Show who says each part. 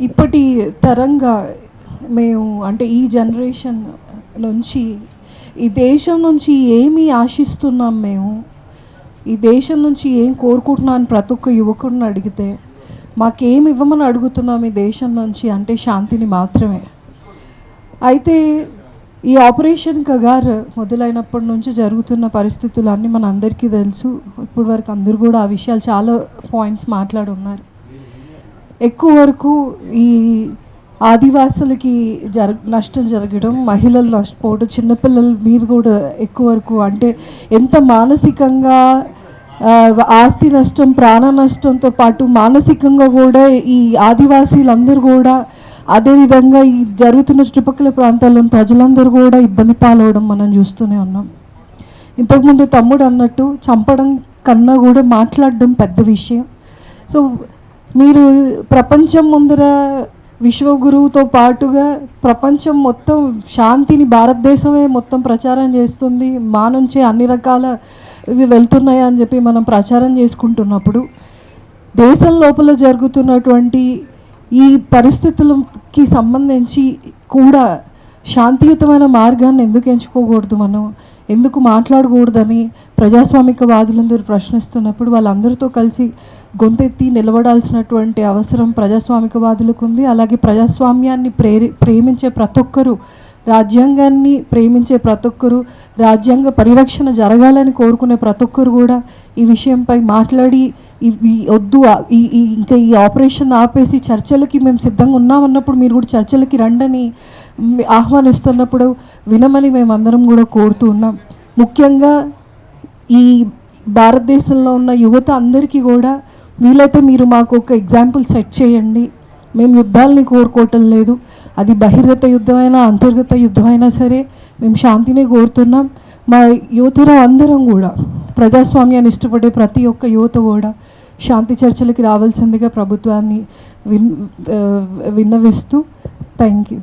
Speaker 1: ఇప్పటి తరంగా మేము అంటే ఈ జనరేషన్ నుంచి ఈ దేశం నుంచి ఏమి ఆశిస్తున్నాం మేము? ఈ దేశం నుంచి ఏం కోరుకుంటున్నాను ప్రతి ఒక్క యువకుడిని అడిగితే మాకేమి ఇవ్వమని అడుగుతున్నాం ఈ దేశం నుంచి అంటే శాంతిని మాత్రమే. అయితే ఈ ఆపరేషన్ కగార్ మొదలైనప్పటి నుంచి జరుగుతున్న పరిస్థితులన్నీ మన అందరికీ తెలుసు. ఇప్పటి వరకు అందరూ కూడా ఆ విషయాలు చాలా పాయింట్స్ మాట్లాడున్నారు ఎక్కువ వరకు ఈ ఆదివాసులకి జర నష్టం జరగడం మహిళలు నష్టపోవడం చిన్నపిల్లల మీద కూడా ఎక్కువ వరకు అంటే ఎంత మానసికంగా ఆస్తి నష్టం ప్రాణ నష్టంతో పాటు మానసికంగా కూడా ఈ ఆదివాసీలందరూ కూడా అదేవిధంగా ఈ జరుగుతున్న చుట్టుపక్కల ప్రాంతాల్లోని ప్రజలందరూ కూడా ఇబ్బంది పాలవడం మనం చూస్తూనే ఉన్నాం. ఇంతకుముందు తమ్ముడు అన్నట్టు చంపడం కన్నా కూడా మాట్లాడడం పెద్ద విషయం. సో మీరు ప్రపంచం ముందర విశ్వగురువుతో పాటుగా ప్రపంచం మొత్తం శాంతిని భారతదేశమే మొత్తం ప్రచారం చేస్తుంది. మా నుంచే అన్ని రకాల ఇవి వెళ్తున్నాయి అని చెప్పి మనం ప్రచారం చేసుకుంటున్నప్పుడు దేశం లోపల జరుగుతున్నటువంటి ఈ పరిస్థితులకి సంబంధించి కూడా శాంతియుతమైన మార్గాన్ని ఎందుకు ఎంచుకోకూడదు మనం? ఎందుకు మాట్లాడకూడదని ప్రజాస్వామిక వాదులందరూ ప్రశ్నిస్తున్నప్పుడు వాళ్ళందరితో కలిసి గొంతెత్తి నిలబడాల్సినటువంటి అవసరం ప్రజాస్వామిక వాదులకు ఉంది అలాగే ప్రజాస్వామ్యాన్ని ప్రేరి ప్రేమించే ప్రతి ఒక్కరూ రాజ్యాంగాన్ని ప్రేమించే ప్రతి ఒక్కరు రాజ్యాంగ పరిరక్షణ జరగాలని కోరుకునే ప్రతి ఒక్కరు కూడా ఈ విషయంపై మాట్లాడి ఇవి వద్దు ఈ ఇంకా ఈ ఆపరేషన్ ఆపేసి చర్చలకి మేము సిద్ధంగా ఉన్నామన్నప్పుడు మీరు కూడా చర్చలకి రండని ఆహ్వానిస్తున్నప్పుడు వినమని మేమందరం కూడా కోరుతూ ఉన్నాం. ముఖ్యంగా ఈ భారతదేశంలో ఉన్న యువత అందరికీ కూడా వీలైతే మీరు మాకు ఒక ఎగ్జాంపుల్ సెట్ చేయండి. మేము యుద్ధాలని కోరుకోవటం లేదు. అది బహిర్గత యుద్ధమైనా అంతర్గత యుద్ధమైనా సరే మేము శాంతినే కోరుతున్నాం. మా యువతరం అందరం కూడా ప్రజాస్వామ్యాన్ని ఇష్టపడే ప్రతి ఒక్క యువత కూడా శాంతి చర్చలకి రావాల్సిందిగా ప్రభుత్వాన్ని విన్ విన్నవిస్తూ థ్యాంక్ యూ.